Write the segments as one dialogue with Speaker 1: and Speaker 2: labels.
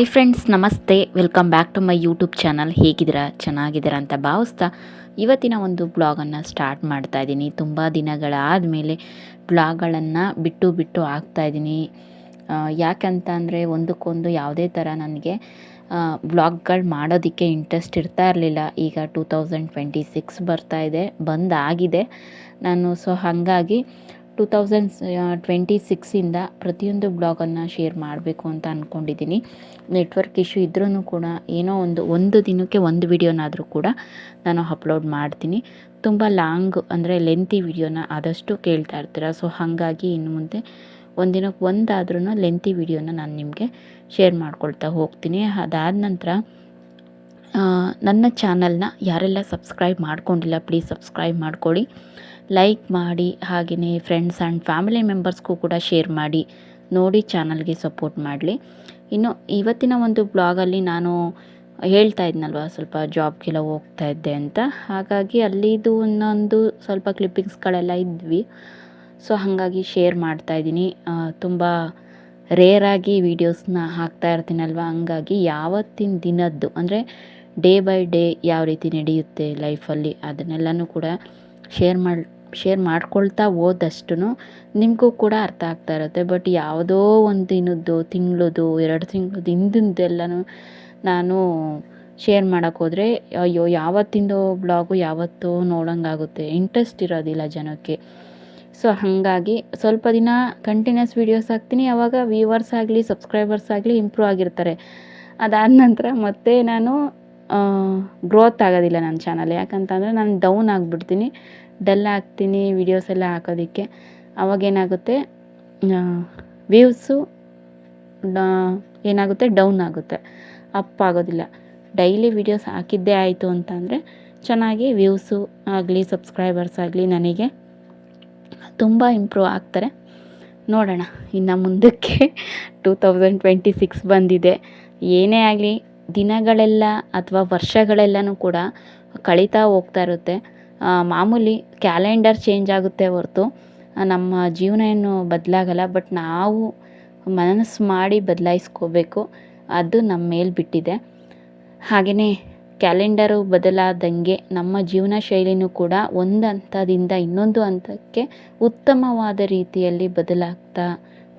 Speaker 1: Hi friends ನಮಸ್ತೆ. Welcome back to my YouTube channel ಹೇಗಿದ್ದೀರಾ? ಚೆನ್ನಾಗಿದ್ದೀರಾ ಅಂತ ಭಾವಿಸ್ತಾ ಇವತ್ತಿನ ಒಂದು ಬ್ಲಾಗನ್ನು ಸ್ಟಾರ್ಟ್ ಮಾಡ್ತಾ ಇದ್ದೀನಿ. ತುಂಬ ದಿನಗಳಾದ ಮೇಲೆ ಬ್ಲಾಗ್ಗಳನ್ನು ಬಿಟ್ಟು ಬಿಟ್ಟು ಹಾಕ್ತಾ ಇದ್ದೀನಿ. ಯಾಕಂತ ಅಂದರೆ ಒಂದಕ್ಕೊಂದು ಯಾವುದೇ ಥರ ನನಗೆ ಬ್ಲಾಗ್ಗಳು ಮಾಡೋದಕ್ಕೆ ಇಂಟ್ರೆಸ್ಟ್ ಇರ್ತಾ ಇರಲಿಲ್ಲ. ಈಗ ಟೂ ತೌಸಂಡ್ ಟ್ವೆಂಟಿ ಸಿಕ್ಸ್ ಬರ್ತಾ ಇದೆ. ಬಂದಾಗಿದೆ ನಾನು ಸೊ ಹಾಗಾಗಿ ಟೂ ತೌಸಂಡ್ ಟ್ವೆಂಟಿ ಸಿಕ್ಸಿಂದ ಪ್ರತಿಯೊಂದು ಬ್ಲಾಗನ್ನು ಶೇರ್ ಮಾಡಬೇಕು ಅಂತ ಅಂದ್ಕೊಂಡಿದ್ದೀನಿ ನೆಟ್ವರ್ಕ್ ಇಶ್ಯೂ ಇದ್ರೂ ಕೂಡ ಏನೋ ಒಂದು ಒಂದು ದಿನಕ್ಕೆ ಒಂದು ವಿಡಿಯೋನಾದರೂ ಕೂಡ ನಾನು ಅಪ್ಲೋಡ್ ಮಾಡ್ತೀನಿ. ತುಂಬ ಲಾಂಗ್ ಅಂದರೆ ಲೆಂತಿ ವಿಡಿಯೋನ ಆದಷ್ಟು ಕೇಳ್ತಾ ಇರ್ತೀರ. ಸೊ ಹಾಗಾಗಿ ಇನ್ನು ಮುಂದೆ ಒಂದಿನಕ್ಕೆ ಒಂದಾದ್ರೂ ಲೆಂತಿ ವಿಡಿಯೋನ ನಾನು ನಿಮಗೆ ಶೇರ್ ಮಾಡ್ಕೊಳ್ತಾ ಹೋಗ್ತೀನಿ. ಅದಾದ ನಂತರ ನನ್ನ ಚಾನಲ್ನ ಯಾರೆಲ್ಲ ಸಬ್ಸ್ಕ್ರೈಬ್ ಮಾಡ್ಕೊಂಡಿಲ್ಲ ಪ್ಲೀಸ್ ಸಬ್ಸ್ಕ್ರೈಬ್ ಮಾಡ್ಕೊಳ್ಳಿ ಲೈಕ್ ಮಾಡಿ ಹಾಗೆಯೇ ಫ್ರೆಂಡ್ಸ್ ಆ್ಯಂಡ್ ಫ್ಯಾಮಿಲಿ ಮೆಂಬರ್ಸ್ಗೂ ಕೂಡ ಶೇರ್ ಮಾಡಿ, ನೋಡಿ ಚಾನಲ್ಗೆ ಸಪೋರ್ಟ್ ಮಾಡಲಿ. ಇನ್ನು ಇವತ್ತಿನ ಒಂದು ಬ್ಲಾಗಲ್ಲಿ ನಾನು ಹೇಳ್ತಾ ಇದ್ನಲ್ವ, ಸ್ವಲ್ಪ ಜಾಬ್ಗೆಲ್ಲ ಹೋಗ್ತಾ ಇದ್ದೆ ಅಂತ. ಹಾಗಾಗಿ ಅಲ್ಲಿದು ಒಂದೊಂದು ಸ್ವಲ್ಪ ಕ್ಲಿಪ್ಪಿಂಗ್ಸ್ಗಳೆಲ್ಲ ಇದ್ವಿ. ಸೊ ಹಾಗಾಗಿ ಶೇರ್ ಮಾಡ್ತಾ ಇದ್ದೀನಿ. ತುಂಬ ರೇರಾಗಿ ವೀಡಿಯೋಸ್ನ ಹಾಕ್ತಾ ಇರ್ತೀನಲ್ವ, ಹಂಗಾಗಿ ಯಾವತ್ತಿನ ದಿನದ್ದು, ಅಂದರೆ ಡೇ ಬೈ ಡೇ ಯಾವ ರೀತಿ ನಡೆಯುತ್ತೆ ಲೈಫಲ್ಲಿ ಅದನ್ನೆಲ್ಲನೂ ಕೂಡ ಶೇರ್ ಮಾಡಿ ಶೇರ್ ಮಾಡ್ಕೊಳ್ತಾ ಹೋದಷ್ಟು ನಿಮಗೂ ಕೂಡ ಅರ್ಥ ಆಗ್ತಾ ಇರುತ್ತೆ. ಬಟ್ ಯಾವುದೋ ಒಂದು ದಿನದ್ದು ತಿಂಗಳದ್ದು ಎರಡು ತಿಂಗಳದ್ದು ಹಿಂದಿಂದೆಲ್ಲನೂ ನಾನು ಶೇರ್ ಮಾಡೋಕ್ಕೆ ಹೋದರೆ, ಅಯ್ಯೋ, ಯಾವತ್ತಿಂದೋ ಬ್ಲಾಗು ಯಾವತ್ತೋ ನೋಡೋಂಗಾಗುತ್ತೆ. ಇಂಟ್ರೆಸ್ಟ್ ಇರೋದಿಲ್ಲ ಜನಕ್ಕೆ. ಸೊ ಹಾಗಾಗಿ ಸ್ವಲ್ಪ ದಿನ ಕಂಟಿನ್ಯೂಸ್ ವೀಡಿಯೋಸ್ ಹಾಕ್ತೀನಿ. ಆವಾಗ ವ್ಯೂವರ್ಸ್ ಆಗಲಿ ಸಬ್ಸ್ಕ್ರೈಬರ್ಸ್ ಆಗಲಿ ಇಂಪ್ರೂವ್ ಆಗಿರ್ತಾರೆ. ಅದಾದ ನಂತರ ಮತ್ತೆ ನಾನು ಗ್ರೋತ್ ಆಗೋದಿಲ್ಲ ನನ್ನ ಚಾನಲ್ ಯಾಕಂತಂದರೆ ನಾನು ಡೌನ್ ಆಗಿಬಿಡ್ತೀನಿ. ಡಲ್ ಆಗ್ತೀನಿ ವೀಡಿಯೋಸ್ ಎಲ್ಲ ಹಾಕೋದಕ್ಕೆ. ಅವಾಗೇನಾಗುತ್ತೆ ವ್ಯೂವ್ಸು ಏನಾಗುತ್ತೆ? ಡೌನ್ ಆಗುತ್ತೆ. ಅಪ್ ಆಗೋದಿಲ್ಲ. ಡೈಲಿ ವೀಡಿಯೋಸ್ ಹಾಕಿದ್ದೇ ಆಯಿತು ಅಂತಂದರೆ ಚೆನ್ನಾಗಿ ವ್ಯೂವ್ಸು ಆಗಲಿ ಸಬ್ಸ್ಕ್ರೈಬರ್ಸ್ ಆಗಲಿ ನನಗೆ ತುಂಬ ಇಂಪ್ರೂವ್ ಆಗ್ತಾರೆ. ನೋಡೋಣ ಇನ್ನು ಮುಂದಕ್ಕೆ. ಟೂ ತೌಸಂಡ್ ಟ್ವೆಂಟಿ ಸಿಕ್ಸ್ ಬಂದಿದೆ. ಏನೇ ಆಗಲಿ ದಿನಗಳೆಲ್ಲ ಅಥವಾ ವರ್ಷಗಳೆಲ್ಲನೂ ಕೂಡ ಕಳೀತಾ ಹೋಗ್ತಾ ಇರುತ್ತೆ. ಮಾಮೂಲಿ ಕ್ಯಾಲೆಂಡರ್ ಚೇಂಜ್ ಆಗುತ್ತೆ ಹೊರತು ನಮ್ಮ ಜೀವನ ಏನು ಬದಲಾಗಲ್ಲ, ಬಟ್ ನಾವು ಮನಸ್ಸು ಮಾಡಿ ಬದಲಾಯಿಸ್ಕೋಬೇಕು. ಅದು ನಮ್ಮ ಮೇಲೆ ಬಿಟ್ಟಿದೆ. ಹಾಗೆಯೇ ಕ್ಯಾಲೆಂಡರು ಬದಲಾದಂಗೆ ನಮ್ಮ ಜೀವನ ಶೈಲಿನೂ ಕೂಡ ಒಂದು ಹಂತದಿಂದ ಇನ್ನೊಂದು ಹಂತಕ್ಕೆ ಉತ್ತಮವಾದ ರೀತಿಯಲ್ಲಿ ಬದಲಾಗ್ತಾ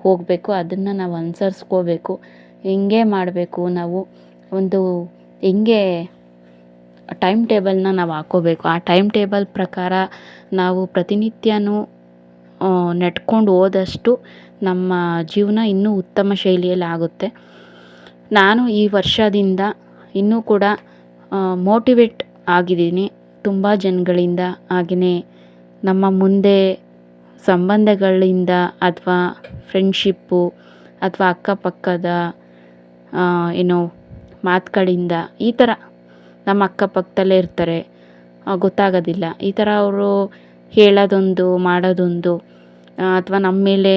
Speaker 1: ಹೋಗಬೇಕು. ಅದನ್ನು ನಾವು ಅನುಸರಿಸ್ಕೋಬೇಕು. ಹೆಂಗೆ ಮಾಡಬೇಕು ನಾವು. ಒಂದು ಹೆಂಗೆ ಟೈಮ್ ಟೇಬಲ್ನ ನಾವು ಹಾಕ್ಕೋಬೇಕು ಆ ಟೈಮ್ ಟೇಬಲ್ ಪ್ರಕಾರ ನಾವು ಪ್ರತಿನಿತ್ಯನೂ ನೆಟ್ಕೊಂಡು ಹೋದಷ್ಟು ನಮ್ಮ ಜೀವನ ಇನ್ನೂ ಉತ್ತಮ ಶೈಲಿಯಲ್ಲಿ ಆಗುತ್ತೆ. ನಾನು ಈ ವರ್ಷದಿಂದ ಇನ್ನೂ ಕೂಡ ಮೋಟಿವೇಟ್ ಆಗಿದ್ದೀನಿ. ತುಂಬ ಜನಗಳಿಂದ ಹಾಗೆಯೇ ನಮ್ಮ ಮುಂದೆ ಸಂಬಂಧಗಳಿಂದ ಅಥವಾ ಫ್ರೆಂಡ್ಶಿಪ್ಪು ಅಥವಾ ಅಕ್ಕಪಕ್ಕದ ಏನು ಮಾತುಗಳಿಂದ ಈ ಥರ ನಮ್ಮ ಅಕ್ಕಪಕ್ಕದಲ್ಲೇ ಇರ್ತಾರೆ. ಗೊತ್ತಾಗೋದಿಲ್ಲ. ಈ ಥರ ಅವರು ಹೇಳೋದೊಂದು, ಮಾಡೋದೊಂದು ಅಥವಾ ನಮ್ಮ ಮೇಲೆ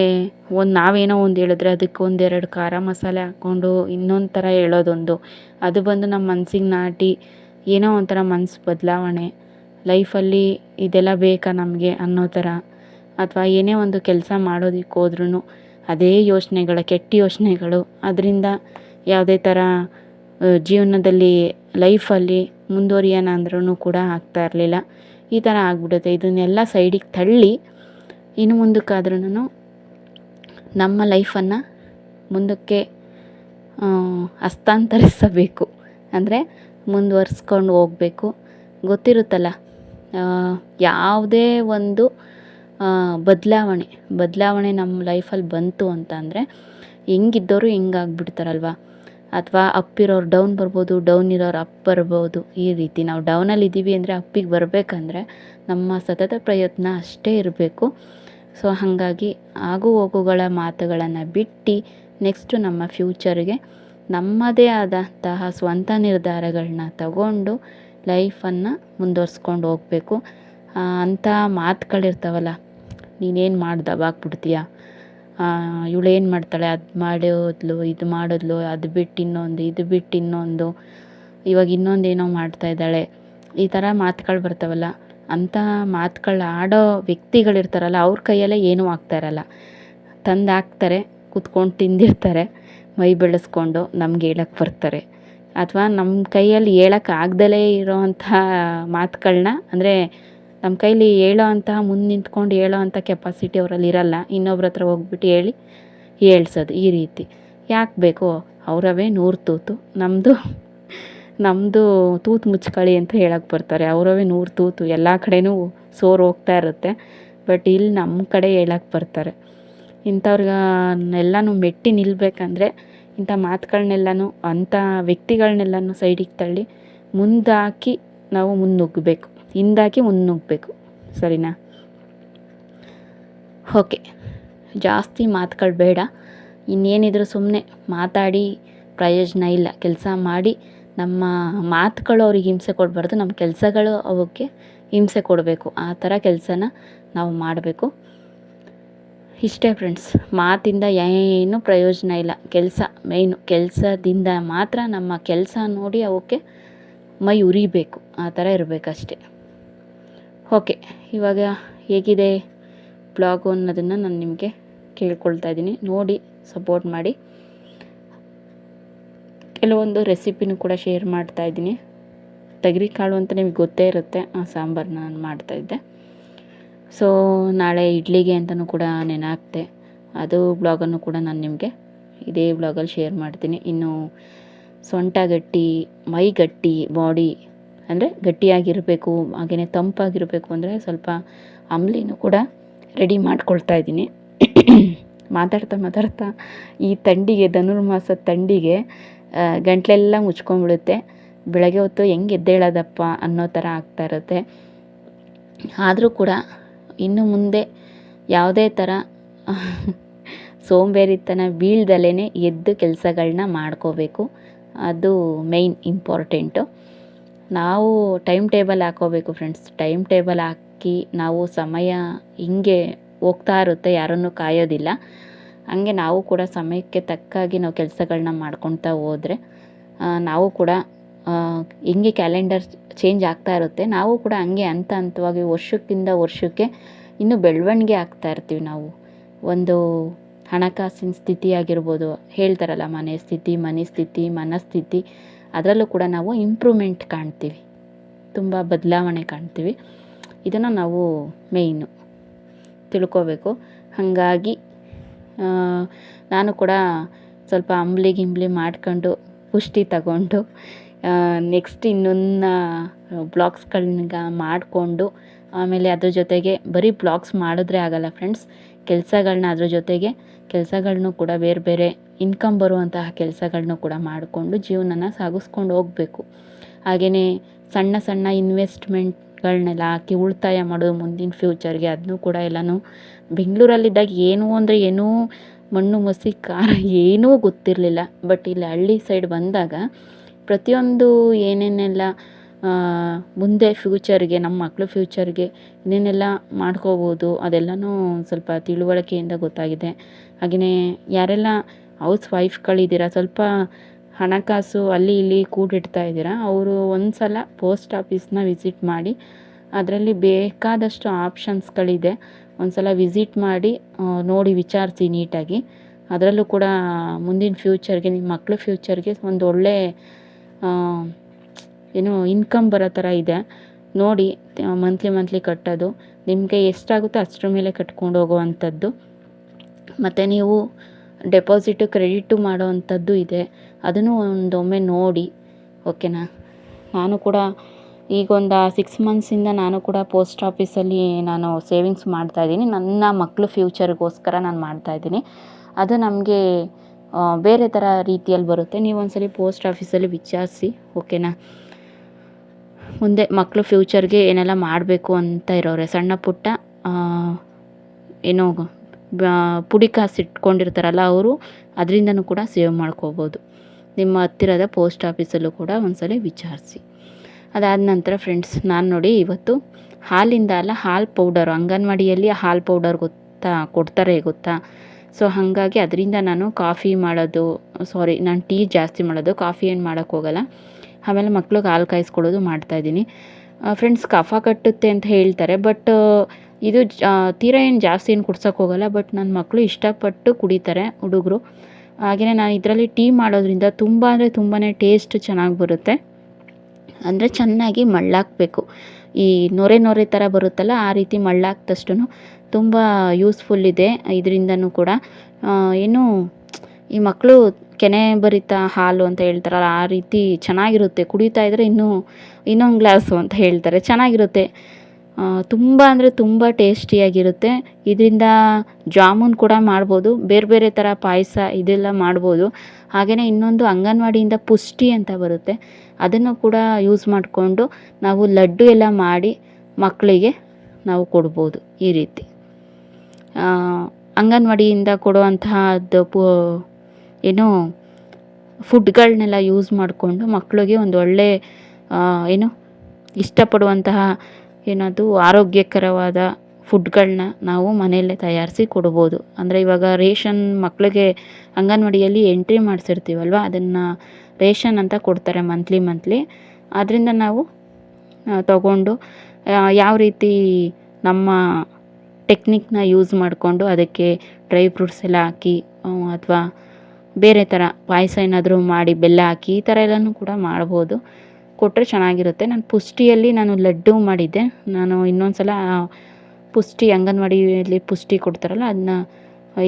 Speaker 1: ಒಂದು ನಾವೇನೋ ಒಂದು ಹೇಳಿದ್ರೆ ಅದಕ್ಕೆ ಒಂದೆರಡು ಖಾರ ಮಸಾಲೆ ಹಾಕ್ಕೊಂಡು ಇನ್ನೊಂದು ಥರ ಹೇಳೋದೊಂದು. ಅದು ಬಂದು ನಮ್ಮ ಮನ್ಸಿಗೆ ನಾಟಿ ಏನೋ ಒಂಥರ ಮನಸ್ಸು ಬದಲಾವಣೆ. ಲೈಫಲ್ಲಿ ಇದೆಲ್ಲ ಬೇಕಾ ನಮಗೆ ಅನ್ನೋ ಥರ. ಅಥವಾ ಏನೇ ಒಂದು ಕೆಲಸ ಮಾಡೋದಕ್ಕೆ ಹೋದ್ರೂ ಅದೇ ಯೋಚನೆಗಳ, ಕೆಟ್ಟ ಯೋಚನೆಗಳು. ಅದರಿಂದ ಯಾವುದೇ ಥರ ಜೀವನದಲ್ಲಿ ಲೈಫಲ್ಲಿ ಮುಂದುವರಿಯೋಣ ಅಂದ್ರೂ ಕೂಡ ಆಗ್ತಾ ಇರಲಿಲ್ಲ. ಈ ಥರ ಆಗ್ಬಿಡುತ್ತೆ. ಇದನ್ನೆಲ್ಲ ಸೈಡಿಗೆ ತಳ್ಳಿ, ಇನ್ನು ಮುಂದಕ್ಕಾದ್ರೂ ನಮ್ಮ ಲೈಫನ್ನು ಮುಂದಕ್ಕೆ ಹಸ್ತಾಂತರಿಸಬೇಕು. ಅಂದರೆ ಮುಂದುವರ್ಸ್ಕೊಂಡು ಹೋಗಬೇಕು. ಗೊತ್ತಿರುತ್ತಲ್ಲ ಯಾವುದೇ ಒಂದು ಬದಲಾವಣೆ ಬದಲಾವಣೆ ನಮ್ಮ ಲೈಫಲ್ಲಿ ಬಂತು ಅಂತ ಅಂದರೆ ಹೆಂಗಿದ್ದವರು ಹೆಂಗಾಗ್ಬಿಡ್ತಾರಲ್ವ? ಅಥವಾ ಅಪ್ ಇರೋರು ಡೌನ್ ಬರ್ಬೋದು ಡೌನ್ ಇರೋರು ಅಪ್ ಬರ್ಬೋದು, ಈ ರೀತಿ ನಾವು ಡೌನಲ್ಲಿ ಇದ್ದೀವಿ ಅಂದರೆ ಅಪ್ಪಿಗೆ ಬರಬೇಕಂದ್ರೆ ನಮ್ಮ ಸತತ ಪ್ರಯತ್ನ ಅಷ್ಟೇ ಇರಬೇಕು. ಸೊ ಹಾಗಾಗಿ ಆಗು ಹೋಗುಗಳ ಮಾತುಗಳನ್ನು ಬಿಟ್ಟು ನೆಕ್ಸ್ಟು ನಮ್ಮ ಫ್ಯೂಚರ್ಗೆ ನಮ್ಮದೇ ಆದಂತಹ ಸ್ವಂತ ನಿರ್ಧಾರಗಳನ್ನ ತಗೊಂಡು ಲೈಫನ್ನು ಮುಂದುವರ್ಸ್ಕೊಂಡು ಹೋಗಬೇಕು. ಅಂಥ ಮಾತುಗಳಿರ್ತಾವಲ್ಲ, ನೀನೇನು ಮಾಡ್ದವಾಗ್ಬಿಡ್ತೀಯ ಇವಳು ಏನು ಮಾಡ್ತಾಳೆ? ಅದು ಮಾಡೋದ್ಲು, ಇದು ಮಾಡೋದ್ಲು, ಅದು ಬಿಟ್ಟು ಇನ್ನೊಂದು, ಇದು ಬಿಟ್ಟು ಇನ್ನೊಂದು. ಇವಾಗ ಇನ್ನೊಂದು ಏನೋ ಮಾಡ್ತಾ ಇದ್ದಾಳೆ. ಈ ಥರ ಮಾತುಗಳು ಬರ್ತಾವಲ್ಲ, ಅಂಥ ಮಾತುಗಳು ಆಡೋ ವ್ಯಕ್ತಿಗಳಿರ್ತಾರಲ್ಲ ಅವ್ರ ಕೈಯಲ್ಲೇ ಏನೂ ಆಗ್ತಾ ಇರಲ್ಲ. ತಂದು ಹಾಕ್ತಾರೆ, ಕುತ್ಕೊಂಡು ತಿಂದಿರ್ತಾರೆ, ಮೈ ಬೆಳೆಸ್ಕೊಂಡು ನಮ್ಗೆ ಹೇಳಕ್ಕೆ ಬರ್ತಾರೆ. ಅಥವಾ ನಮ್ಮ ಕೈಯಲ್ಲಿ ಹೇಳೋಕ್ಕಾಗ್ದಲೇ ಇರೋವಂಥ ಮಾತುಗಳನ್ನ ಅಂದರೆ ನಮ್ಮ ಕೈಲಿ ಹೇಳೋ ಅಂತಹ ಮುಂದೆ ನಿಂತ್ಕೊಂಡು ಹೇಳೋ ಅಂಥ ಕೆಪಾಸಿಟಿ ಅವರಲ್ಲಿ ಇರಲ್ಲ. ಇನ್ನೊಬ್ರ ಹತ್ರ ಹೋಗ್ಬಿಟ್ಟು ಹೇಳಿ, ಹೇಳ್ಸೋದು ಈ ರೀತಿ. ಯಾಕೆ ಬೇಕು? ಅವರವೇ ನೂರು ತೂತು. ನಮ್ಮದು ನಮ್ಮದು ತೂತು ಮುಚ್ಕೊಳ್ಳಿ ಅಂತ ಹೇಳಕ್ಕೆ ಬರ್ತಾರೆ. ಅವರವೇ ನೂರು ತೂತು. ಎಲ್ಲ ಕಡೆಯೂ ಸೋರು ಹೋಗ್ತಾ ಇರುತ್ತೆ. ಬಟ್ ಇಲ್ಲಿ ನಮ್ಮ ಕಡೆ ಹೇಳಕ್ಕೆ ಬರ್ತಾರೆ. ಇಂಥವ್ರಿಗೆಲ್ಲನೂ ಮೆಟ್ಟಿ ನಿಲ್ಲಬೇಕಂದ್ರೆ ಇಂಥ ಮಾತುಗಳನ್ನೆಲ್ಲನೂ ಅಂಥ ವ್ಯಕ್ತಿಗಳನ್ನೆಲ್ಲನೂ ಸೈಡಿಗೆ ತಳ್ಳಿ ಮುಂದಾಕಿ ನಾವು ಮುನ್ನುಗ್ಗಬೇಕು. ಹಿಂದಾಕಿ ಮುನ್ನುಗ್ಗಬೇಕು ಸರಿನಾ? ಓಕೆ. ಜಾಸ್ತಿ ಮಾತುಗಳು ಬೇಡ. ಇನ್ನೇನಿದ್ರು ಸುಮ್ಮನೆ ಮಾತಾಡಿ, ಪ್ರಯೋಜನ ಇಲ್ಲ. ಕೆಲಸ ಮಾಡಿ, ನಮ್ಮ ಮಾತುಗಳು ಅವ್ರಿಗೆ ಹಿಂಸೆ ಕೊಡಬಾರ್ದು. ನಮ್ಮ ಕೆಲಸಗಳು ಅವಕ್ಕೆ ಹಿಂಸೆ ಕೊಡಬೇಕು. ಆ ಥರ ಕೆಲಸನ ನಾವು ಮಾಡಬೇಕು. ಇಷ್ಟೇ ಫ್ರೆಂಡ್ಸ್, ಮಾತಿಂದ ಏನು ಪ್ರಯೋಜನ ಇಲ್ಲ. ಕೆಲಸ ಮೇಯ್ನು ಕೆಲಸದಿಂದ ಮಾತ್ರ ನಮ್ಮ ಕೆಲಸ ನೋಡಿ ಅವಕ್ಕೆ ಮೈ ಉರಿಬೇಕು. ಆ ಥರ ಇರಬೇಕಷ್ಟೆ. ಓಕೆ, ಇವಾಗ ಹೇಗಿದೆ ಬ್ಲಾಗು ಅನ್ನೋದನ್ನು ನಾನು ನಿಮಗೆ ಕೇಳ್ಕೊಳ್ತಾ ಇದ್ದೀನಿ. ನೋಡಿ ಸಪೋರ್ಟ್ ಮಾಡಿ. ಕೆಲವೊಂದು ರೆಸಿಪಿನೂ ಕೂಡ ಶೇರ್ ಮಾಡ್ತಾ ಇದ್ದೀನಿ. ಕಾಳು ಅಂತ ನಿಮಗೆ ಗೊತ್ತೇ ಇರುತ್ತೆ, ಆ ಸಾಂಬಾರನ್ನ ನಾನು ಮಾಡ್ತಾಯಿದ್ದೆ ಸೊ ನಾಳೆ ಇಡ್ಲಿಗೆ ಅಂತಲೂ ಕೂಡ ನೆನೆ ಅದು ಬ್ಲಾಗನ್ನು ಕೂಡ ನಾನು ನಿಮಗೆ ಇದೇ ಬ್ಲಾಗಲ್ಲಿ ಶೇರ್ ಮಾಡ್ತೀನಿ. ಇನ್ನು ಸೊಂಟ ಗಟ್ಟಿ ಮೈ ಗಟ್ಟಿ ಬಾಡಿ ಅಂದರೆ ಗಟ್ಟಿಯಾಗಿರಬೇಕು ಹಾಗೆಯೇ ತಂಪಾಗಿರಬೇಕು ಅಂದರೆ ಸ್ವಲ್ಪ ಅಂಬ್ಲಿನೂ ಕೂಡ ರೆಡಿ ಮಾಡ್ಕೊಳ್ತಾ ಇದ್ದೀನಿ. ಮಾತಾಡ್ತಾ ಮಾತಾಡ್ತಾ ಈ ತಂಡಿಗೆ, ಧನುರ್ಮಾಸ ತಂಡಿಗೆ ಗಂಟ್ಲೆಲ್ಲ ಮುಚ್ಕೊಂಡ್ಬಿಡುತ್ತೆ. ಬೆಳಗ್ಗೆ ಹೊತ್ತು ಹೆಂಗೆ ಎದ್ದೇಳೋದಪ್ಪ ಅನ್ನೋ ಥರ ಆಗ್ತಾ ಇರುತ್ತೆ. ಆದರೂ ಕೂಡ ಇನ್ನು ಮುಂದೆ ಯಾವುದೇ ಥರ ಸೋಂಬೇರಿತನ ಬೀಳ್ದಲೇ ಎದ್ದು ಕೆಲಸಗಳನ್ನ ಮಾಡ್ಕೋಬೇಕು. ಅದು ಮೇಯ್ನ್ ಇಂಪಾರ್ಟೆಂಟು ನಾವು ಟೈಮ್ ಟೇಬಲ್ ಹಾಕೋಬೇಕು ಫ್ರೆಂಡ್ಸ್ ಟೈಮ್ ಟೇಬಲ್ ಹಾಕಿ ನಾವು ಸಮಯ ಹಿಂಗೆ ಹೋಗ್ತಾ ಇರುತ್ತೆ, ಯಾರನ್ನು ಕಾಯೋದಿಲ್ಲ. ಹಂಗೆ ನಾವು ಕೂಡ ಸಮಯಕ್ಕೆ ತಕ್ಕಾಗಿ ನಾವು ಕೆಲಸಗಳನ್ನ ಮಾಡ್ಕೊತಾ ಹೋದರೆ ನಾವು ಕೂಡ ಹಿಂಗೆ ಕ್ಯಾಲೆಂಡರ್ ಚೇಂಜ್ ಆಗ್ತಾ ಇರುತ್ತೆ. ನಾವು ಕೂಡ ಹಂಗೆ ಹಂತ ಹಂತವಾಗಿ ವರ್ಷಕ್ಕಿಂತ ವರ್ಷಕ್ಕೆ ಇನ್ನೂ ಬೆಳವಣಿಗೆ ಆಗ್ತಾ ಇರ್ತೀವಿ ನಾವು. ಒಂದು ಹಣಕಾಸಿನ ಸ್ಥಿತಿ ಆಗಿರ್ಬೋದು, ಹೇಳ್ತಾರಲ್ಲ ಮನೆ ಸ್ಥಿತಿ ಮನೆ ಸ್ಥಿತಿ, ಮನಸ್ಥಿತಿ. ಅದರಲ್ಲೂ ಕೂಡ ನಾವು ಇಂಪ್ರೂವ್ಮೆಂಟ್ ಕಾಣ್ತೀವಿ. ತುಂಬ ಬದಲಾವಣೆ ಕಾಣ್ತೀವಿ. ಇದನ್ನು ನಾವು ಮೇಯ್ನು ತಿಳ್ಕೋಬೇಕು. ಹಾಗಾಗಿ ನಾನು ಕೂಡ ಸ್ವಲ್ಪ ಅಂಬ್ಲಿ ಗಿಂಬ್ಲಿ ಮಾಡ್ಕೊಂಡು ಪುಷ್ಟಿ ತಗೊಂಡು ನೆಕ್ಸ್ಟ್ ಇನ್ನೊಂದು ಬ್ಲಾಗ್ಸ್ಗಳನ್ನ ಮಾಡಿಕೊಂಡು, ಆಮೇಲೆ ಅದ್ರ ಜೊತೆಗೆ ಬರೀ ಬ್ಲಾಗ್ಸ್ ಮಾಡಿದ್ರೆ ಆಗೋಲ್ಲ ಫ್ರೆಂಡ್ಸ್ ಕೆಲಸಗಳನ್ನ ಅದ್ರ ಜೊತೆಗೆ ಕೆಲಸಗಳ್ನೂ ಕೂಡ ಬೇರೆ ಬೇರೆ ಇನ್ಕಮ್ ಬರುವಂತಹ ಕೆಲಸಗಳನ್ನೂ ಕೂಡ ಮಾಡಿಕೊಂಡು ಜೀವನನ ಸಾಗಿಸ್ಕೊಂಡು ಹೋಗಬೇಕು. ಹಾಗೆಯೇ ಸಣ್ಣ ಸಣ್ಣ ಇನ್ವೆಸ್ಟ್ಮೆಂಟ್ಗಳನ್ನೆಲ್ಲ ಹಾಕಿ ಉಳಿತಾಯ ಮಾಡೋದು ಮುಂದಿನ ಫ್ಯೂಚರ್ಗೆ ಅದನ್ನು ಕೂಡ ಎಲ್ಲನೂ ಬೆಂಗಳೂರಲ್ಲಿದ್ದಾಗ ಏನು ಅಂದರೆ ಏನೂ ಮಣ್ಣು ಮಸಿ ಖಾರ ಏನೂ ಗೊತ್ತಿರಲಿಲ್ಲ. ಬಟ್ ಇಲ್ಲಿ ಹಳ್ಳಿ ಸೈಡ್ ಬಂದಾಗ ಪ್ರತಿಯೊಂದು ಏನೇನೆಲ್ಲ ಮುಂದೆ ಫ್ಯೂಚರ್ಗೆ ನಮ್ಮ ಮಕ್ಕಳು ಫ್ಯೂಚರ್ಗೆ ಏನೇನೆಲ್ಲ ಮಾಡ್ಕೋಬೋದು, ಅದೆಲ್ಲನೂ ಸ್ವಲ್ಪ ತಿಳುವಳಿಕೆಯಿಂದ ಗೊತ್ತಾಗಿದೆ. ಹಾಗೆಯೇ ಯಾರೆಲ್ಲ ಹೌಸ್ ವೈಫ್ಗಳಿದ್ದೀರ ಸ್ವಲ್ಪ ಹಣಕಾಸು ಅಲ್ಲಿ ಇಲ್ಲಿ ಕೂಡಿಡ್ತಾ ಇದ್ದೀರಾ, ಅವರು ಒಂದು ಸಲ ಪೋಸ್ಟ್ ಆಫೀಸ್ನ ವಿಸಿಟ್ ಮಾಡಿ, ಅದರಲ್ಲಿ ಬೇಕಾದಷ್ಟು ಆಪ್ಷನ್ಸ್ಗಳಿದೆ ಒಂದು ಸಲ ವಿಸಿಟ್ ಮಾಡಿ ನೋಡಿ ವಿಚಾರಿಸಿ ನೀಟಾಗಿ. ಅದರಲ್ಲೂ ಕೂಡ ಮುಂದಿನ ಫ್ಯೂಚರ್ಗೆ ನಿಮ್ಮ ಮಕ್ಳ ಫ್ಯೂಚರ್ಗೆ ಒಂದು ಒಳ್ಳೆ ಏನು ಇನ್ಕಮ್ ಬರೋ ಥರ ಇದೆ. ನೋಡಿ ಮಂತ್ಲಿ ಮಂತ್ಲಿ ಕಟ್ಟೋದು. ನಿಮಗೆ ಎಷ್ಟಾಗುತ್ತೋ ಅಷ್ಟರ ಮೇಲೆ ಕಟ್ಕೊಂಡು ಹೋಗುವಂಥದ್ದು. ಮತ್ತು ನೀವು ಡೆಪಾಸಿಟು ಕ್ರೆಡಿಟು ಮಾಡೋ ಅಂಥದ್ದು ಇದೆ. ಅದನ್ನು ಒಂದೊಮ್ಮೆ ನೋಡಿ ಓಕೆನಾ ನಾನು ಕೂಡ ಈಗೊಂದು ಸಿಕ್ಸ್ ಮಂತ್ಸಿಂದ ನಾನು ಕೂಡ ಪೋಸ್ಟ್ ಆಫೀಸಲ್ಲಿ ನಾನು ಸೇವಿಂಗ್ಸ್ ಮಾಡ್ತಾಯಿದ್ದೀನಿ ನನ್ನ ಮಕ್ಕಳು ಫ್ಯೂಚರ್ಗೋಸ್ಕರ ನಾನು ಮಾಡ್ತಾಯಿದ್ದೀನಿ ಅದು ನಮಗೆ ಬೇರೆ ಥರ ರೀತಿಯಲ್ಲಿ ಬರುತ್ತೆ. ನೀವು ಒಂದ್ಸಲಿ ಪೋಸ್ಟ್ ಆಫೀಸಲ್ಲಿ ವಿಚಾರಿಸಿ ಓಕೆನಾ ಮುಂದೆ ಮಕ್ಕಳು ಫ್ಯೂಚರ್ಗೆ ಏನೆಲ್ಲ ಮಾಡಬೇಕು ಅಂತ ಇರೋರೆ. ಸಣ್ಣ ಪುಟ್ಟ ಏನೋ ಪುಡಿ ಕಾಸು ಇಟ್ಕೊಂಡಿರ್ತಾರಲ್ಲ ಅವರು, ಅದರಿಂದನೂ ಕೂಡ ಸೇವ್ ಮಾಡ್ಕೋಬೋದು. ನಿಮ್ಮ ಹತ್ತಿರದ ಪೋಸ್ಟ್ ಆಫೀಸಲ್ಲೂ ಕೂಡ ಒಂದ್ಸಲ ವಿಚಾರಿಸಿ. ಅದಾದ ನಂತರ ಫ್ರೆಂಡ್ಸ್, ನಾನು ನೋಡಿ ಇವತ್ತು ಹಾಲಿಂದ ಅಲ್ಲ, ಹಾಲು ಪೌಡರು, ಅಂಗನವಾಡಿಯಲ್ಲಿ ಹಾಲು ಪೌಡರ್ ಗೊತ್ತಾ, ಕೊಡ್ತಾರೆ ಗೊತ್ತಾ? ಸೊ, ಹಾಗಾಗಿ ಅದರಿಂದ ನಾನು ಕಾಫಿ ಮಾಡೋದು, ಸಾರಿ, ನಾನು ಟೀ ಜಾಸ್ತಿ ಮಾಡೋದು, ಕಾಫಿ ಏನು ಮಾಡೋಕ್ಕೆ ಹೋಗಲ್ಲ. ಆಮೇಲೆ ಮಕ್ಳಿಗೆ ಹಾಲು ಕಾಯಿಸ್ಕೊಡೋದು ಮಾಡ್ತಾಯಿದ್ದೀನಿ ಫ್ರೆಂಡ್ಸ್ ಕಫ ಕಟ್ಟುತ್ತೆ ಅಂತ ಹೇಳ್ತಾರೆ ಬಟ್ ಇದು ತೀರಾ ಏನು ಜಾಸ್ತಿ ಏನು ಕುಡ್ಸೋಕ್ಕೆ ಹೋಗಲ್ಲ ಬಟ್ ನನ್ನ ಮಕ್ಕಳು ಇಷ್ಟಪಟ್ಟು ಕುಡಿತಾರೆ ಹುಡುಗರು. ಹಾಗೆಯೇ ನಾನು ಇದರಲ್ಲಿ ಟೀ ಮಾಡೋದ್ರಿಂದ ತುಂಬ ಅಂದರೆ ತುಂಬಾ ಟೇಸ್ಟ್ ಚೆನ್ನಾಗಿ ಬರುತ್ತೆ. ಅಂದರೆ ಚೆನ್ನಾಗಿ ಮಳ್ಳಾಕಬೇಕು. ಈ ನೊರೆ ನೊರೆ ಥರ ಬರುತ್ತಲ್ಲ, ಆ ರೀತಿ ಮಳ್ಳಾಕ್ದಷ್ಟು ತುಂಬ ಯೂಸ್ಫುಲ್ ಇದೆ ಇದರಿಂದನೂ ಕೂಡ. ಏನು, ಈ ಮಕ್ಕಳು ಕೆನೆ ಭರಿತ ಹಾಲು ಅಂತ ಹೇಳ್ತಾರಲ್ಲ, ಆ ರೀತಿ ಚೆನ್ನಾಗಿರುತ್ತೆ. ಕುಡಿತಾ ಇದ್ದರೆ ಇನ್ನೂ, ಇನ್ನೊಂದು ಗ್ಲಾಸು ಅಂತ ಹೇಳ್ತಾರೆ. ಚೆನ್ನಾಗಿರುತ್ತೆ. ತುಂಬ ಅಂದರೆ ತುಂಬ ಟೇಸ್ಟಿಯಾಗಿರುತ್ತೆ. ಇದರಿಂದ ಜಾಮೂನ್ ಕೂಡ ಮಾಡ್ಬೋದು. ಬೇರೆ ಬೇರೆ ಥರ ಪಾಯಸ ಇದೆಲ್ಲ ಮಾಡ್ಬೋದು. ಹಾಗೆಯೇ ಇನ್ನೊಂದು ಅಂಗನವಾಡಿಯಿಂದ ಪುಷ್ಟಿ ಅಂತ ಬರುತ್ತೆ. ಅದನ್ನು ಕೂಡ ಯೂಸ್ ಮಾಡಿಕೊಂಡು ನಾವು ಲಡ್ಡು ಎಲ್ಲ ಮಾಡಿ ಮಕ್ಕಳಿಗೆ ನಾವು ಕೊಡ್ಬೋದು ಈ ರೀತಿ. ಅಂಗನವಾಡಿಯಿಂದ ಕೊಡುವಂತಹದ್ದು ಪು ಏನು ಫುಡ್ಗಳನ್ನೆಲ್ಲ ಯೂಸ್ ಮಾಡಿಕೊಂಡು ಮಕ್ಕಳಿಗೆ ಒಂದು ಒಳ್ಳೆ ಏನು ಇಷ್ಟಪಡುವಂತಹ ಏನದು ಆರೋಗ್ಯಕರವಾದ ಫುಡ್ಗಳನ್ನ ನಾವು ಮನೆಯಲ್ಲೇ ತಯಾರಿಸಿ ಕೊಡ್ಬೋದು. ಅಂದರೆ ಇವಾಗ ರೇಷನ್ ಮಕ್ಕಳಿಗೆ ಅಂಗನವಾಡಿಯಲ್ಲಿ ಎಂಟ್ರಿ ಮಾಡಿಸಿರ್ತೀವಲ್ವ, ಅದನ್ನು ರೇಷನ್ ಅಂತ ಕೊಡ್ತಾರೆ ಮಂತ್ಲಿ ಮಂತ್ಲಿ. ಅದರಿಂದ ನಾವು ತಗೊಂಡು ಯಾವ ರೀತಿ ನಮ್ಮ ಟೆಕ್ನಿಕ್ನ ಯೂಸ್ ಮಾಡಿಕೊಂಡು ಅದಕ್ಕೆ ಡ್ರೈ ಫ್ರೂಟ್ಸ್ ಎಲ್ಲ ಹಾಕಿ ಅಥವಾ ಬೇರೆ ಥರ ಪಾಯಸ ಏನಾದರೂ ಮಾಡಿ ಬೆಲ್ಲ ಹಾಕಿ ಈ ಥರ ಎಲ್ಲನೂ ಕೂಡ ಮಾಡ್ಬೋದು. ಕೊಟ್ಟರೆ ಚೆನ್ನಾಗಿರುತ್ತೆ. ನಾನು ಪುಷ್ಟಿಯಲ್ಲಿ ನಾನು ಲಡ್ಡು ಮಾಡಿದ್ದೆ. ನಾನು ಇನ್ನೊಂದು ಸಲ ಪುಷ್ಟಿ ಅಂಗನವಾಡಿಯಲ್ಲಿ ಪುಷ್ಟಿ ಕೊಡ್ತಾರಲ್ಲ, ಅದನ್ನ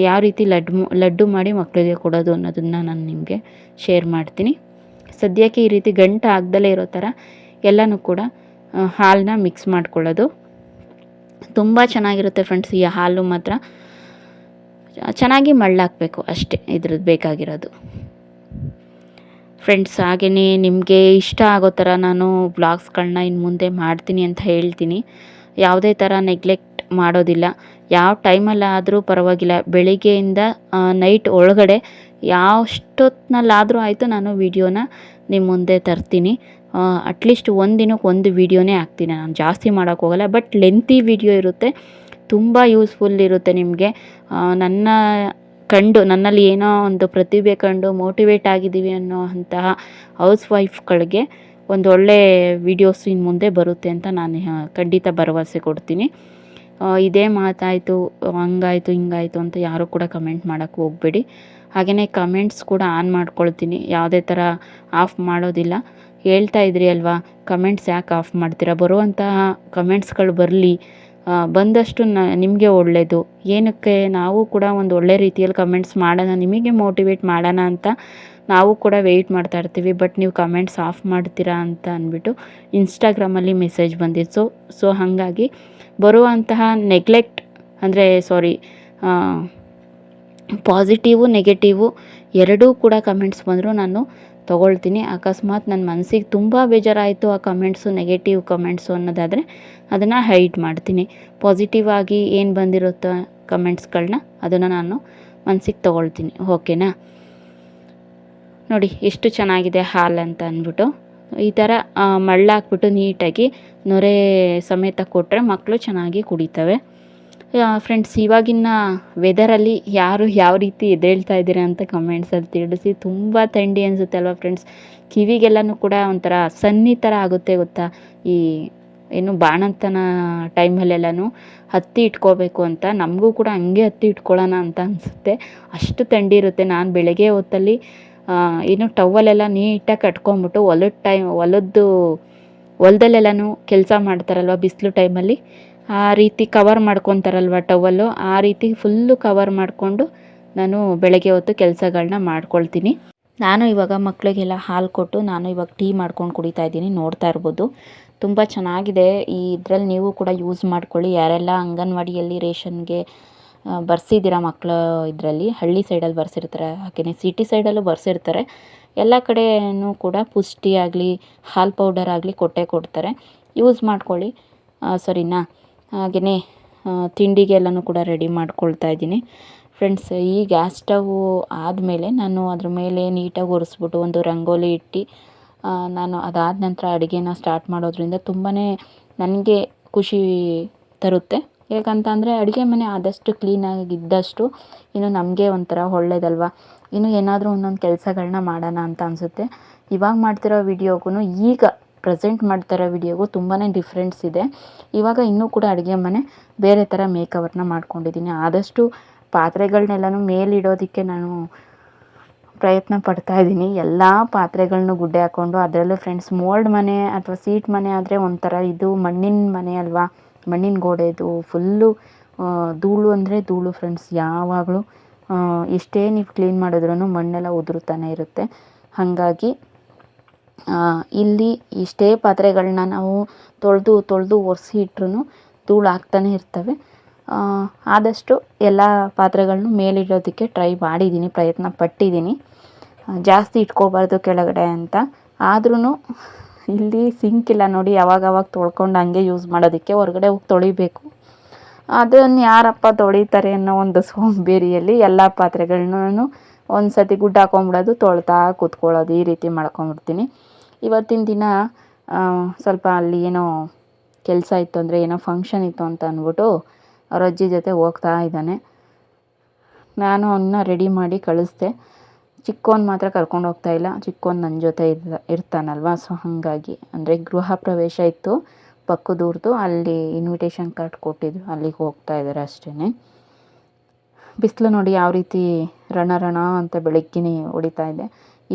Speaker 1: ಯಾವ ರೀತಿ ಲಡ್ಡು ಲಡ್ಡು ಮಾಡಿ ಮಕ್ಕಳಿಗೆ ಕೊಡೋದು ಅನ್ನೋದನ್ನು ನಾನು ನಿಮಗೆ ಶೇರ್ ಮಾಡ್ತೀನಿ. ಸದ್ಯಕ್ಕೆ ಈ ರೀತಿ ಗಂಟು ಆಗ್ದಲೇ ಇರೋ ಥರ ಎಲ್ಲನೂ ಕೂಡ ಹಾಲನ್ನ ಮಿಕ್ಸ್ ಮಾಡ್ಕೊಳ್ಳೋದು. ತುಂಬ ಚೆನ್ನಾಗಿರುತ್ತೆ ಫ್ರೆಂಡ್ಸ್, ಈ ಹಾಲು ಮಾತ್ರ. ಚೆನ್ನಾಗಿ ಮಳ್ಳಾಕಬೇಕು ಅಷ್ಟೇ ಇದ್ರದ್ದು ಬೇಕಾಗಿರೋದು. ಫ್ರೆಂಡ್ಸ್ ಹಾಗೆಯೇ ನಿಮಗೆ ಇಷ್ಟ ಆಗೋ ಥರ ನಾನು ಬ್ಲಾಗ್ಸ್ಗಳನ್ನ ಇನ್ನು ಮುಂದೆ ಮಾಡ್ತೀನಿ ಅಂತ ಹೇಳ್ತೀನಿ. ಯಾವುದೇ ಥರ ನೆಗ್ಲೆಕ್ಟ್ ಮಾಡೋದಿಲ್ಲ. ಯಾವ ಟೈಮಲ್ಲಾದರೂ ಪರವಾಗಿಲ್ಲ. ಬೆಳಿಗ್ಗೆಯಿಂದ ನೈಟ್ ಒಳಗಡೆ ಯಾವಷ್ಟೊತ್ತಿನಲ್ಲಾದರೂ ಆಯಿತು ನಾನು ವೀಡಿಯೋನ ನಿಮ್ಮ ಮುಂದೆ ತರ್ತೀನಿ. ಅಟ್ಲೀಸ್ಟ್ ಒಂದು ದಿನಕ್ಕೆ ಒಂದು ವೀಡಿಯೋನೇ ಹಾಕ್ತೀನಿ. ನಾನು ಜಾಸ್ತಿ ಮಾಡೋಕ್ಕೋಗಲ್ಲ ಬಟ್ ಲೆಂತಿ ವೀಡಿಯೋ ಇರುತ್ತೆ. ತುಂಬ ಯೂಸ್ಫುಲ್ ಇರುತ್ತೆ ನಿಮಗೆ. ನನ್ನ ಕಂಡು, ನನ್ನಲ್ಲಿ ಏನೋ ಒಂದು ಪ್ರತಿಭೆ ಕಂಡು ಮೋಟಿವೇಟ್ ಆಗಿದ್ದೀವಿ ಅನ್ನೋ ಅಂತಹ ಹೌಸ್ ವೈಫ್ಗಳಿಗೆ ಒಂದು ಒಳ್ಳೆ ವಿಡಿಯೋಸ್ ಇನ್ನು ಮುಂದೆ ಬರುತ್ತೆ ಅಂತ ನಾನು ಖಂಡಿತ ಭರವಸೆ ಕೊಡ್ತೀನಿ. ಇದೇ ಮಾತಾಯಿತು, ಹಂಗಾಯಿತು, ಹಿಂಗಾಯಿತು ಅಂತ ಯಾರೂ ಕೂಡ ಕಮೆಂಟ್ ಮಾಡೋಕ್ಕೆ ಹೋಗಬೇಡಿ. ಹಾಗೆಯೇ ಕಮೆಂಟ್ಸ್ ಕೂಡ ಆನ್ ಮಾಡ್ಕೊಳ್ತೀನಿ. ಯಾವುದೇ ಥರ ಆಫ್ ಮಾಡೋದಿಲ್ಲ. ಹೇಳ್ತಾ ಇದ್ರಿ ಅಲ್ವಾ ಕಮೆಂಟ್ಸ್ ಯಾಕೆ ಆಫ್ ಮಾಡ್ತೀರಾ? ಬರುವಂತಹ ಕಮೆಂಟ್ಸ್ಗಳು ಬರಲಿ. ಬಂದಷ್ಟು ನ, ನಿಮಗೆ ಒಳ್ಳೆಯದು ಏನಕ್ಕೆ ನಾವು ಕೂಡ ಒಂದು ಒಳ್ಳೆ ರೀತಿಯಲ್ಲಿ ಕಮೆಂಟ್ಸ್ ಮಾಡೋಣ, ನಿಮಗೆ ಮೋಟಿವೇಟ್ ಮಾಡೋಣ ಅಂತ ನಾವು ಕೂಡ ವೆಯ್ಟ್ ಮಾಡ್ತಾ ಇರ್ತೀವಿ. ಬಟ್ ನೀವು ಕಮೆಂಟ್ಸ್ ಆಫ್ ಮಾಡ್ತೀರಾ ಅಂತ ಅಂದ್ಬಿಟ್ಟು ಇನ್ಸ್ಟಾಗ್ರಾಮಲ್ಲಿ ಮೆಸೇಜ್ ಬಂದಿತ್ತು. ಸೊ ಸೊ ಹಾಗಾಗಿ ಬರುವಂತಹ ನೆಗ್ಲೆಕ್ಟ್ ಅಂದರೆ ಸಾರಿ ಪಾಸಿಟಿವು ನೆಗೆಟಿವು ಎರಡೂ ಕೂಡ ಕಮೆಂಟ್ಸ್ ಬಂದರೂ, ನಾನು ತೊಗೊಳ್ತೀನಿ. ಅಕಸ್ಮಾತ್ ನನ್ನ ಮನಸ್ಸಿಗೆ ತುಂಬ ಬೇಜಾರಾಯಿತು ಆ ಕಮೆಂಟ್ಸು ನೆಗೆಟಿವ್ ಕಮೆಂಟ್ಸು ಅನ್ನೋದಾದರೆ ಅದನ್ನು ಹೈಡ್ ಮಾಡ್ತೀನಿ. ಪಾಸಿಟಿವ್ ಆಗಿ ಏನು ಬಂದಿರುತ್ತೋ ಕಮೆಂಟ್ಸ್ಗಳನ್ನ ಅದನ್ನು ನಾನು ಮನಸ್ಸಿಗೆ ತೊಗೊಳ್ತೀನಿ. ಓಕೆನಾ ನೋಡಿ ಎಷ್ಟು ಚೆನ್ನಾಗಿದೆ ಹಾಲು ಅಂತ ಅಂದ್ಬಿಟ್ಟು. ಈ ಥರ ಮಳ್ಳಾಕ್ಬಿಟ್ಟು ನೀಟಾಗಿ ನೊರೆ ಸಮೇತ ಕೊಟ್ಟರೆ ಮಕ್ಕಳು ಚೆನ್ನಾಗಿ ಕುಡಿತವೆ. ಫ್ರೆಂಡ್ಸ್ ಇವಾಗಿನ ವೆದರಲ್ಲಿ ಯಾರು ಯಾವ ರೀತಿ ಎದ್ದೇಳ್ತಾ ಇದ್ದೀರಾ ಅಂತ ಕಮೆಂಟ್ಸಲ್ಲಿ ತಿಳಿಸಿ. ತುಂಬ ಥಂಡಿ ಅನಿಸುತ್ತೆ ಅಲ್ವಾ ಫ್ರೆಂಡ್ಸ್ ಕಿವಿಗೆಲ್ಲನೂ ಕೂಡ ಒಂಥರ ಸನ್ನಿ ಥರ ಆಗುತ್ತೆ ಗೊತ್ತಾ? ಈ, ಏನು ಬಾಣಂತನ ಟೈಮಲ್ಲೆಲ್ಲನೂ ಹತ್ತಿ ಇಟ್ಕೋಬೇಕು ಅಂತ. ನಮಗೂ ಕೂಡ ಹಂಗೆ ಹತ್ತಿ ಇಟ್ಕೊಳ್ಳೋಣ ಅಂತ ಅನಿಸುತ್ತೆ. ಅಷ್ಟು ಥಂಡಿ ಇರುತ್ತೆ. ನಾನು ಬೆಳಗ್ಗೆ ಹೊತ್ತಲ್ಲಿ ಏನು ಟವಲೆಲ್ಲ ನೀಟಾಗಿ ಕಟ್ಕೊಂಬಿಟ್ಟು ಹೊಲದ ಟೈಮ್ ಹೊಲದ್ದು ಹೊಲದಲ್ಲೆಲ್ಲನೂ ಕೆಲಸ ಮಾಡ್ತಾರಲ್ವ ಬಿಸಿಲು ಟೈಮಲ್ಲಿ ಆ ರೀತಿ ಕವರ್ ಮಾಡ್ಕೊತಾರಲ್ವ ಟವಲ್ಲು ಆ ರೀತಿ ಫುಲ್ಲು ಕವರ್ ಮಾಡಿಕೊಂಡು ನಾನು ಬೆಳಗ್ಗೆ ಹೊತ್ತು ಕೆಲಸಗಳನ್ನ ಮಾಡ್ಕೊಳ್ತೀನಿ. ನಾನು ಇವಾಗ ಮಕ್ಕಳಿಗೆಲ್ಲ ಹಾಲು ಕೊಟ್ಟು ನಾನು ಇವಾಗ ಟೀ ಮಾಡ್ಕೊಂಡು ಕುಡಿತಾ ಇದ್ದೀನಿ, ನೋಡ್ತಾ ಇರ್ಬೋದು. ತುಂಬ ಚೆನ್ನಾಗಿದೆ. ಈ ಇದರಲ್ಲಿ ನೀವು ಕೂಡ ಯೂಸ್ ಮಾಡ್ಕೊಳ್ಳಿ. ಯಾರೆಲ್ಲ ಅಂಗನವಾಡಿಯಲ್ಲಿ ರೇಷನ್ಗೆ ಬರ್ಸಿದ್ದೀರ ಮಕ್ಕಳು ಇದರಲ್ಲಿ, ಹಳ್ಳಿ ಸೈಡಲ್ಲಿ ಬರ್ಸಿರ್ತಾರೆ ಹಾಗೆಯೇ ಸಿಟಿ ಸೈಡಲ್ಲೂ ಬರ್ಸಿರ್ತಾರೆ. ಎಲ್ಲ ಕಡೆಯೂ ಕೂಡ ಪುಷ್ಟಿ ಆಗಲಿ ಹಾಲು ಪೌಡರ್ ಆಗಲಿ ಕೊಟ್ಟೆ ಕೊಡ್ತಾರೆ. ಯೂಸ್ ಮಾಡ್ಕೊಳ್ಳಿ. ಸರಿನಾ? ಹಾಗೆಯೇ ತಿಂಡಿಗೆಲ್ಲನೂ ಕೂಡ ರೆಡಿ ಮಾಡ್ಕೊಳ್ತಾ ಇದ್ದೀನಿ. ಫ್ರೆಂಡ್ಸ್ ಈ ಗ್ಯಾಸ್ ಸ್ಟವ್ ಆದಮೇಲೆ ನಾನು ಅದ್ರ ಮೇಲೆ ನೀಟಾಗಿ ಒರೆಸ್ಬಿಟ್ಟು ಒಂದು ರಂಗೋಲಿ ಇಟ್ಟು ನಾನು ಅದಾದ ನಂತರ ಅಡುಗೆನ ಸ್ಟಾರ್ಟ್ ಮಾಡೋದ್ರಿಂದ ತುಂಬಾ ನನಗೆ ಖುಷಿ ತರುತ್ತೆ. ಯಾಕಂತಂದರೆ ಅಡುಗೆ ಮನೆ ಆದಷ್ಟು ಕ್ಲೀನಾಗಿ ಇದ್ದಷ್ಟು ಇನ್ನು ನಮಗೆ ಒಂಥರ ಒಳ್ಳೇದಲ್ವ? ಇನ್ನು ಏನಾದರೂ ಒಂದೊಂದು ಕೆಲಸಗಳನ್ನ ಮಾಡೋಣ ಅಂತ ಅನಿಸುತ್ತೆ. ಇವಾಗ ಮಾಡ್ತಿರೋ ವಿಡಿಯೋಗೂ ಈಗ ಪ್ರೆಸೆಂಟ್ ಮಾಡ್ತಿರೋ ವಿಡಿಯೋಗೂ ತುಂಬಾ ಡಿಫ್ರೆನ್ಸ್ ಇದೆ. ಇವಾಗ ಇನ್ನೂ ಕೂಡ ಅಡುಗೆ ಮನೆ ಬೇರೆ ಥರ ಮೇಕವರ್ನ ಮಾಡ್ಕೊಂಡಿದ್ದೀನಿ. ಆದಷ್ಟು ಪಾತ್ರೆಗಳನ್ನೆಲ್ಲನೂ ಮೇಲಿಡೋದಕ್ಕೆ ನಾನು ಪ್ರಯತ್ನ ಪಡ್ತಾ ಇದ್ದೀನಿ. ಎಲ್ಲ ಪಾತ್ರೆಗಳನ್ನು ಗುಡ್ಡೆ ಹಾಕ್ಕೊಂಡು ಅದರಲ್ಲೂ ಫ್ರೆಂಡ್ಸ್ ಮೋಲ್ಡ್ ಮನೆ ಅಥವಾ ಸೀಟ್ ಮನೆ ಆದರೆ ಒಂಥರ ಇದು ಮಣ್ಣಿನ ಮನೆ ಅಲ್ವಾ? ಮಣ್ಣಿನ ಗೋಡೆದು ಫುಲ್ಲು ಧೂಳು ಅಂದರೆ ಧೂಳು ಫ್ರೆಂಡ್ಸ್ ಯಾವಾಗಲೂ ಇಷ್ಟೇ ನೀವು ಕ್ಲೀನ್ ಮಾಡಿದ್ರೂ ಮಣ್ಣೆಲ್ಲ ಉದುರುತ್ತಾನೆ ಇರುತ್ತೆ. ಹಾಗಾಗಿ ಇಲ್ಲಿ ಇಷ್ಟೇ ಪಾತ್ರೆಗಳನ್ನ ನಾವು ತೊಳೆದು ತೊಳೆದು ಒರೆಸಿ ಇಟ್ರೂ ಧೂಳು ಆಗ್ತಾನೆ ಇರ್ತವೆ ಆದಷ್ಟು ಎಲ್ಲ ಪಾತ್ರೆಗಳನ್ನು ಮೇಲಿಡೋದಕ್ಕೆ ಟ್ರೈ ಮಾಡಿದ್ದೀನಿ, ಪ್ರಯತ್ನ ಪಟ್ಟಿದ್ದೀನಿ. ಜಾಸ್ತಿ ಇಟ್ಕೋಬಾರ್ದು ಕೆಳಗಡೆ ಅಂತ. ಆದ್ರೂ ಇಲ್ಲಿ ಸಿಂಕ್ ಇಲ್ಲ ನೋಡಿ, ಯಾವಾಗವಾಗ ತೊಳ್ಕೊಂಡು ಹಂಗೆ ಯೂಸ್ ಮಾಡೋದಕ್ಕೆ ಹೊರಗಡೆ ಹೋಗಿ ತೊಳಿಬೇಕು. ಅದನ್ನು ಯಾರಪ್ಪ ತೊಳಿತಾರೆ ಅನ್ನೋ ಒಂದು ಸೋಂಬೇರಿಯಲ್ಲಿ ಎಲ್ಲ ಪಾತ್ರೆಗಳನ್ನೂ ಒಂದು ಸತಿ ಗುಡ್ಡ ಹಾಕೊಂಬಿಡೋದು, ತೊಳ್ತಾ ಕೂತ್ಕೊಳ್ಳೋದು ಈ ರೀತಿ ಮಾಡ್ಕೊಂಬಿಡ್ತೀನಿ. ಇವತ್ತಿನ ದಿನ ಸ್ವಲ್ಪ ಅಲ್ಲಿ ಏನೋ ಕೆಲಸ ಇತ್ತು ಅಂದರೆ ಏನೋ ಫಂಕ್ಷನ್ ಇತ್ತು ಅಂತ ಅಂದ್ಬಿಟ್ಟು ಅವ್ರ ಅಜ್ಜಿ ಜೊತೆ ಹೋಗ್ತಾ ಇದ್ದಾನೆ. ನಾನು ಅವನ್ನ ರೆಡಿ ಮಾಡಿ ಕಳಿಸ್ದೆ. ಚಿಕ್ಕೋನ್ ಮಾತ್ರ ಕರ್ಕೊಂಡು ಹೋಗ್ತಾ ಇಲ್ಲ. ಚಿಕ್ಕೋನ್ ನನ್ನ ಜೊತೆ ಇದ್ದ ಇರ್ತಾನಲ್ವ? ಸೊ ಹಾಗಾಗಿ ಅಂದರೆ ಗೃಹ ಪ್ರವೇಶ ಇತ್ತು, ಪಕ್ಕದೂರ್ದು. ಅಲ್ಲಿ ಇನ್ವಿಟೇಷನ್ ಕಾರ್ಡ್ ಕೊಟ್ಟಿದ್ರು. ಅಲ್ಲಿಗೆ ಹೋಗ್ತಾ ಇದ್ದಾರೆ ಅಷ್ಟೇ ಬಿಸಿಲು ನೋಡಿ ಯಾವ ರೀತಿ ರಣ ರಣ ಅಂತ ಬೆಳಗ್ಗಿನೇ ಹೊಡಿತಾ ಇದೆ.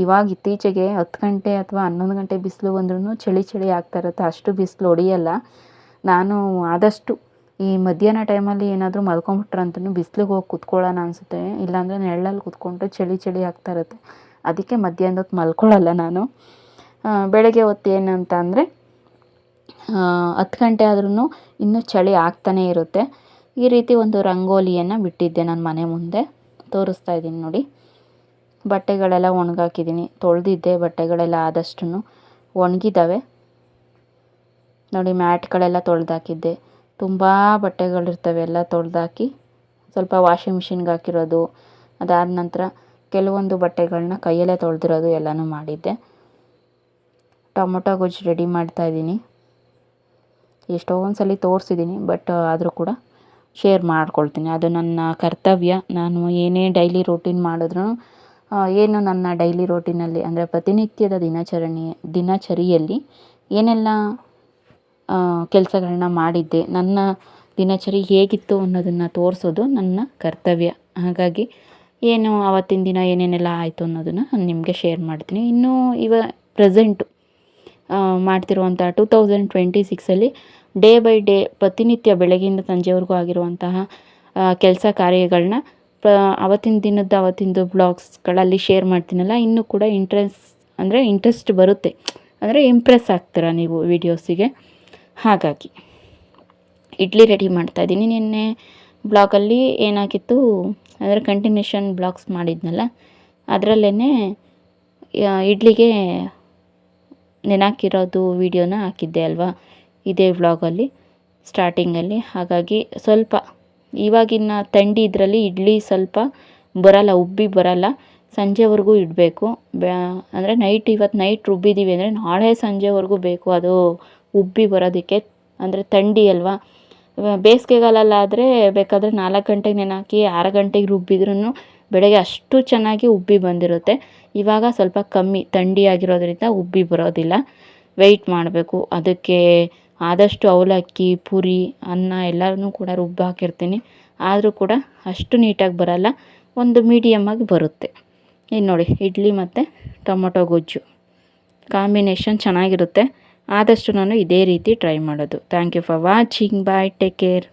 Speaker 1: ಇವಾಗ ಇತ್ತೀಚೆಗೆ ಹತ್ತು ಗಂಟೆ ಅಥವಾ ಹನ್ನೊಂದು ಗಂಟೆ ಬಿಸಿಲು ಬಂದ್ರೂ ಚಳಿ ಚಳಿ ಆಗ್ತಾ ಇರುತ್ತೆ. ಅಷ್ಟು ಬಿಸಿಲು ಹೊಡಿಯಲ್ಲ. ನಾನು ಆದಷ್ಟು ಈ ಮಧ್ಯಾಹ್ನ ಟೈಮಲ್ಲಿ ಏನಾದರೂ ಮಲ್ಕೊಂಬಿಟ್ರಂತೂ ಬಿಸಿಲಿಗೆ ಹೋಗಿ ಕುತ್ಕೊಳ್ಳೋಣ ಅನಿಸುತ್ತೆ. ಇಲ್ಲಾಂದರೆ ನೆರಳಲ್ಲಿ ಕುತ್ಕೊಂಡ್ರೆ ಚಳಿ ಚಳಿ ಆಗ್ತಾ ಇರುತ್ತೆ. ಅದಕ್ಕೆ ಮಧ್ಯಾಹ್ನದ ಹೊತ್ತು ಮಲ್ಕೊಳ್ಳಲ್ಲ ನಾನು. ಬೆಳಗ್ಗೆ ಹೊತ್ತು ಏನಂತ ಅಂದರೆ ಹತ್ತು ಗಂಟೆ ಆದ್ರೂ ಇನ್ನೂ ಚಳಿ ಆಗ್ತಾನೇ ಇರುತ್ತೆ. ಈ ರೀತಿ ಒಂದು ರಂಗೋಲಿಯನ್ನು ಬಿಟ್ಟಿದ್ದೆ ನಾನು ಮನೆ ಮುಂದೆ. ತೋರಿಸ್ತಾ ಇದ್ದೀನಿ ನೋಡಿ. ಬಟ್ಟೆಗಳೆಲ್ಲ ಒಣಗಾಕಿದ್ದೀನಿ. ತೊಳೆದಿದ್ದೆ, ಬಟ್ಟೆಗಳೆಲ್ಲ ಆದಷ್ಟು ಒಣಗಿದ್ದಾವೆ ನೋಡಿ, ಮ್ಯಾಟ್ಗಳೆಲ್ಲ ತೊಳೆದಾಕಿದ್ದೆ. ತುಂಬ ಬಟ್ಟೆಗಳಿರ್ತವೆ, ಎಲ್ಲ ತೊಳೆದಾಕಿ ಸ್ವಲ್ಪ ವಾಷಿಂಗ್ ಮಿಷಿನ್ಗೆ ಹಾಕಿರೋದು, ಅದಾದ ನಂತರ ಕೆಲವೊಂದು ಬಟ್ಟೆಗಳನ್ನ ಕೈಯಲ್ಲೇ ತೊಳೆದಿರೋದು ಎಲ್ಲನೂ ಮಾಡಿದ್ದೆ. ಟೊಮೊಟೊ ಗೊಜ್ಜು ರೆಡಿ ಮಾಡ್ತಾಯಿದ್ದೀನಿ ಎಷ್ಟೊಂದು ಸಲ ತೋರಿಸಿದ್ದೀನಿ, ಬಟ್ ಆದರೂ ಕೂಡ ಶೇರ್ ಮಾಡ್ಕೊಳ್ತೀನಿ. ಅದು ನನ್ನ ಕರ್ತವ್ಯ. ನಾನು ಏನೇ ಡೈಲಿ ರೂಟೀನ್ ಮಾಡಿದ್ರೂ ಏನು ನನ್ನ ಡೈಲಿ ರೋಟಿನಲ್ಲಿ ಅಂದರೆ ಪ್ರತಿನಿತ್ಯದ ದಿನಾಚರಣೆ, ದಿನಚರಿಯಲ್ಲಿ ಏನೆಲ್ಲ ಕೆಲಸಗಳನ್ನ ಮಾಡಿದ್ದೆ, ನನ್ನ ದಿನಚರಿ ಹೇಗಿತ್ತು ಅನ್ನೋದನ್ನು ತೋರಿಸೋದು ನನ್ನ ಕರ್ತವ್ಯ. ಹಾಗಾಗಿ ಏನು ಆವತ್ತಿನ ದಿನ ಏನೇನೆಲ್ಲ ಆಯಿತು ಅನ್ನೋದನ್ನು ನಾನು ನಿಮಗೆ ಶೇರ್ ಮಾಡ್ತೀನಿ. ಇನ್ನೂ ಇವ ಪ್ರೆಸೆಂಟು ಮಾಡ್ತಿರುವಂಥ ಟೂ ತೌಸಂಡ್ ಟ್ವೆಂಟಿ ಸಿಕ್ಸಲ್ಲಿ ಡೇ ಬೈ ಡೇ ಪ್ರತಿನಿತ್ಯ ಬೆಳಗ್ಗೆಯಿಂದ ಸಂಜೆವರೆಗೂ ಆಗಿರುವಂತಹ ಕೆಲಸ ಕಾರ್ಯಗಳನ್ನ ಪ ಆವತ್ತಿನ ದಿನದ ಆವತ್ತಿಂದು ಬ್ಲಾಗ್ಸ್ಗಳಲ್ಲಿ ಶೇರ್ ಮಾಡ್ತೀನಲ್ಲ, ಇನ್ನೂ ಕೂಡ ಇಂಟ್ರೆಸ್ ಅಂದರೆ ಇಂಟ್ರೆಸ್ಟ್ ಬರುತ್ತೆ. ಅಂದರೆ ಇಂಪ್ರೆಸ್ ಆಗ್ತೀರ ನೀವು ವಿಡಿಯೋಸಿಗೆ ಹಾಗಾಗಿ, ಇಡ್ಲಿ ರೆಡಿ ಮಾಡ್ತಾಯಿದ್ದೀನಿ ನಿನ್ನೆ ಬ್ಲಾಗಲ್ಲಿ ಏನಾಗಿತ್ತು, ಅಂದರೆ ಕಂಟಿನ್ಯೂಷನ್ ಬ್ಲಾಗ್ಸ್ ಮಾಡಿದ್ನಲ್ಲ ಅದರಲ್ಲೇ ಇಡ್ಲಿಗೆ ನೆನಾಕಿರೋದು ವಿಡಿಯೋನ ಹಾಕಿದ್ದೆ ಅಲ್ವಾ, ಇದೇ ವ್ಲಾಗಲ್ಲಿ ಸ್ಟಾರ್ಟಿಂಗಲ್ಲಿ ಹಾಗಾಗಿ ಸ್ವಲ್ಪ ಇವಾಗಿನ ಥಂಡಿ ಇದರಲ್ಲಿ ಇಡ್ಲಿ ಸ್ವಲ್ಪ ಬರಲ್ಲ, ಉಬ್ಬಿ ಬರಲ್ಲ. ಸಂಜೆವರೆಗೂ ಇಡಬೇಕು. ಬ್ಯಾ, ಅಂದರೆ ನೈಟ್ ಇವತ್ತು ನೈಟ್ ರುಬ್ಬಿದ್ದೀವಿ ಅಂದರೆ ನಾಳೆ ಸಂಜೆವರೆಗೂ ಬೇಕು ಅದು ಉಬ್ಬಿ ಬರೋದಕ್ಕೆ. ಅಂದರೆ ಥಂಡಿ ಅಲ್ವಾ? ಬೇಸಿಗೆಗಾಲಲ್ಲಾದರೆ ಬೇಕಾದರೆ ನಾಲ್ಕು ಗಂಟೆಗೆ ನೆನೆ ಆರು ಗಂಟೆಗೆ ರುಬ್ಬಿದ್ರೂ ಬೆಳಗ್ಗೆ ಅಷ್ಟು ಚೆನ್ನಾಗಿ ಉಬ್ಬಿ ಬಂದಿರುತ್ತೆ. ಇವಾಗ ಸ್ವಲ್ಪ ಕಮ್ಮಿ, ಥಂಡಿ ಆಗಿರೋದ್ರಿಂದ ಉಬ್ಬಿ ಬರೋದಿಲ್ಲ. ವೆಯ್ಟ್ ಮಾಡಬೇಕು. ಅದಕ್ಕೆ ಆದಷ್ಟು ಅವಲಕ್ಕಿ, ಪೂರಿ, ಅನ್ನ ಎಲ್ಲನೂ ಕೂಡ ರುಬ್ಬಿ ಹಾಕಿರ್ತೀನಿ. ಆದರೂ ಕೂಡ ಅಷ್ಟು ನೀಟಾಗಿ ಬರಲ್ಲ, ಒಂದು ಮೀಡಿಯಮ್ಮಾಗಿ ಬರುತ್ತೆ. ಇನ್ನು ನೋಡಿ, ಇಡ್ಲಿ ಮತ್ತು ಟೊಮೊಟೊ ಗೊಜ್ಜು. ಕಾಂಬಿನೇಷನ್ ಚೆನ್ನಾಗಿರುತ್ತೆ. ಆದಷ್ಟು ನಾನು ಇದೇ ರೀತಿ ಟ್ರೈ ಮಾಡೋದು. Thank you for watching bye take care